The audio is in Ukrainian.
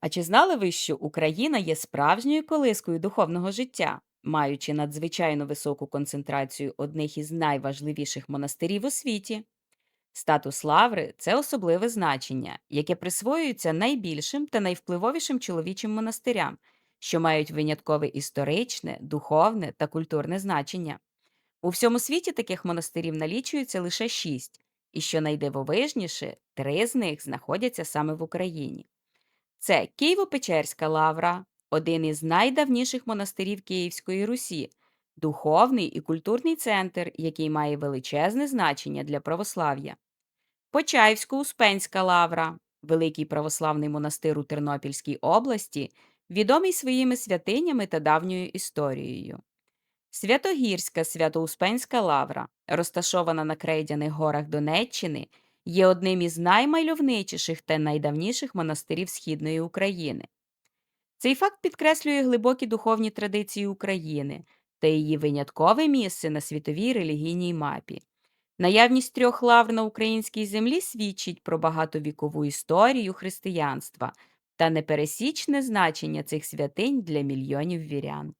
А чи знали ви, що Україна є справжньою колискою духовного життя, маючи надзвичайно високу концентрацію одних із найважливіших монастирів у світі? Статус лаври це особливе значення, яке присвоюється найбільшим та найвпливовішим чоловічим монастирям, що мають виняткове історичне, духовне та культурне значення. У всьому світі таких монастирів налічується лише шість, і що найдивовижніше, три з них знаходяться саме в Україні. Це Києво-Печерська лавра, один із найдавніших монастирів Київської Русі, духовний і культурний центр, який має величезне значення для православ'я. Почаївсько-Успенська лавра, великий православний монастир у Тернопільській області, відомий своїми святинями та давньою історією. Святогірська Свято-Успенська лавра, розташована на Крейдяних горах Донеччини, є одним із наймальовничіших та найдавніших монастирів Східної України. Цей факт підкреслює глибокі духовні традиції України та її виняткове місце на світовій релігійній мапі. Наявність трьох лавр на українській землі свідчить про багатовікову історію християнства та непересічне значення цих святинь для мільйонів вірян.